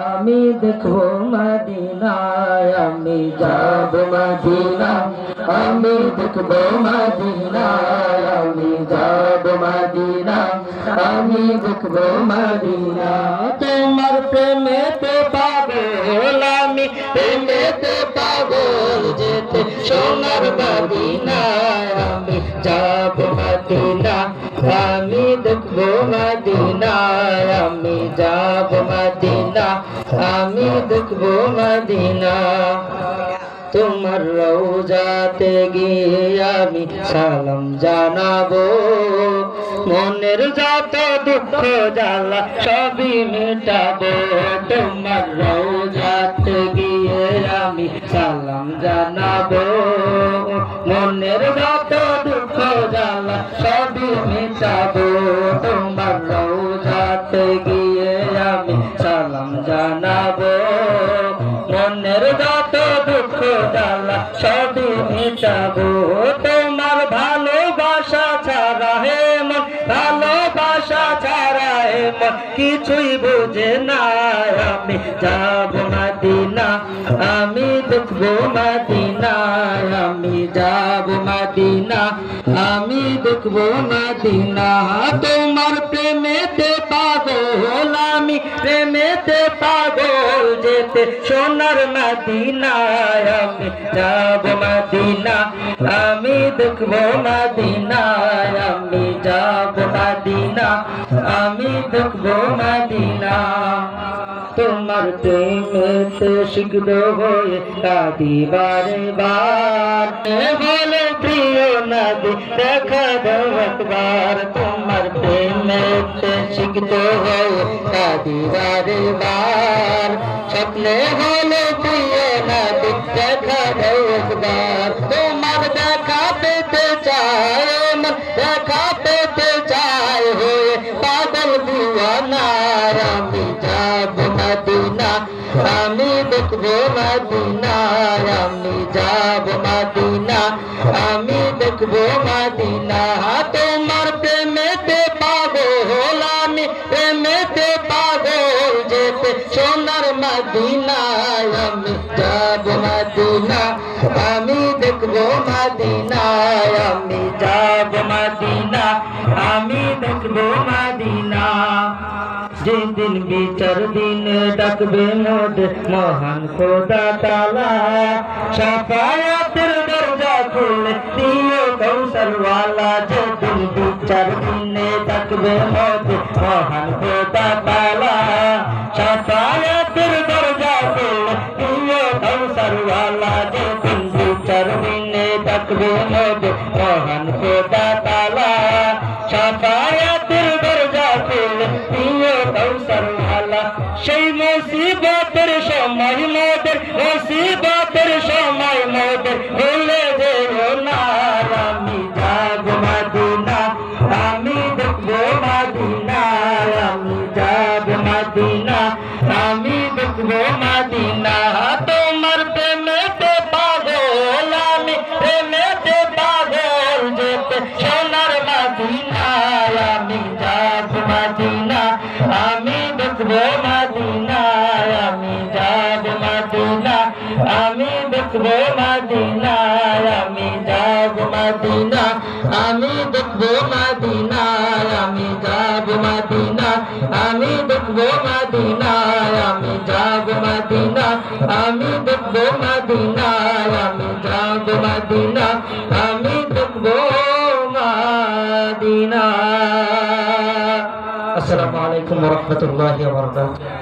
আমি দেখব মদিনায়, আমি যাব মদিনা আমি দেখব মদিনায়, আমি যাব মদিনা আমি দেখব মদিনা তোমার প্রেমেতে পাগল আমি, প্রেমেতে পাগল যেতে সোনার মদিনায়। আমি যাব মদিনা আমি দেখব মদিনায়, আমি যাব মদিনা, আমি দেখব মদিনা। তোমার রৌজাতে গিয়ে আমি সালাম জানাব। মনের যত দুঃখ জ্বালা সবই মেটাবো। তোমার রৌজাতে গিয়ে আমি মনের দুঃখ সবই তোমার রৌজাতে গিয়ে আমি মনের দুঃখ সবই তোমার ভালোবাসা ছাড়া হে মন, ভালোবাসা ছাড়া হে মন, কিছুই বুঝে না আমি যাব মাদিনা আমি দেখব মাদিনা আমি যাব মাদিনা, আমি দেখব মাদিনা। তোমার প্রেমেতে পাগল, আমি প্রেমেতে পাগল, যেতে সোনার মাদিনায়, আমি যাব মাদিনা। আমি দেখব মাদিনায়, আমি যাব মাদিনা। আমি দেখব মাদিনা। তোমার প্রেমেতে শিখব হয়ে কাঁদি বারে। বার বলে প্রিয় নদী দেখা দাও একবার। তোমার প্রেমেতে শিখত হয়ে কাঁদি বারে। বার স্বপ্নে হলে প্রিয় নদী দেখা দাও আমি দেখব মদিনা আমি যাব মদিনা। আমি দেখব মদিনা। তোমার প্রেমেতে পাগল, আমি প্রেমেতে পাগল যেতে সোনার মদিনায়, আমি যাব মদিনা। আমি দেখব মদিনায়, আমি যাব মদিনা। আমি দেখব মদিনা। যেদিন বিচার দিন ডাকবে মোদ মহান খোদা তালা সাফায়াতের দরজা খুলে দিও কৌশলওয়ালা যেদিন বিচার দিনে ডাকবে মোদ মহান খোদা তালা সাফায়াতের দরজা খুলে দিও কৌশলওয়ালা যেদিন বিচার দিনে ডাকবে মোদ মহান খোদা মুসিবতের সময় মোদের মুসিবতের সময় মোদের ভুলে যেও না আমি যাব মদিনা, আমি দেখব মদিনা, আমি যাব মদিনা, আমি দেখব মদিনা। আমি প্রেমেতে পাগল দেখব মদিনা। মদিনা, আমি দেখব মদিনা আমি যাব মদিনা, আমি দেখব মদিনা আমি যাব মদিনা, আমি দেখব মদিনা আমি যাব মদিনা, আমি দেখব মদিনা। আসসালামু আলাইকুম ওয়া রাহমাতুল্লাহি ওয়া বারাকাতুহু।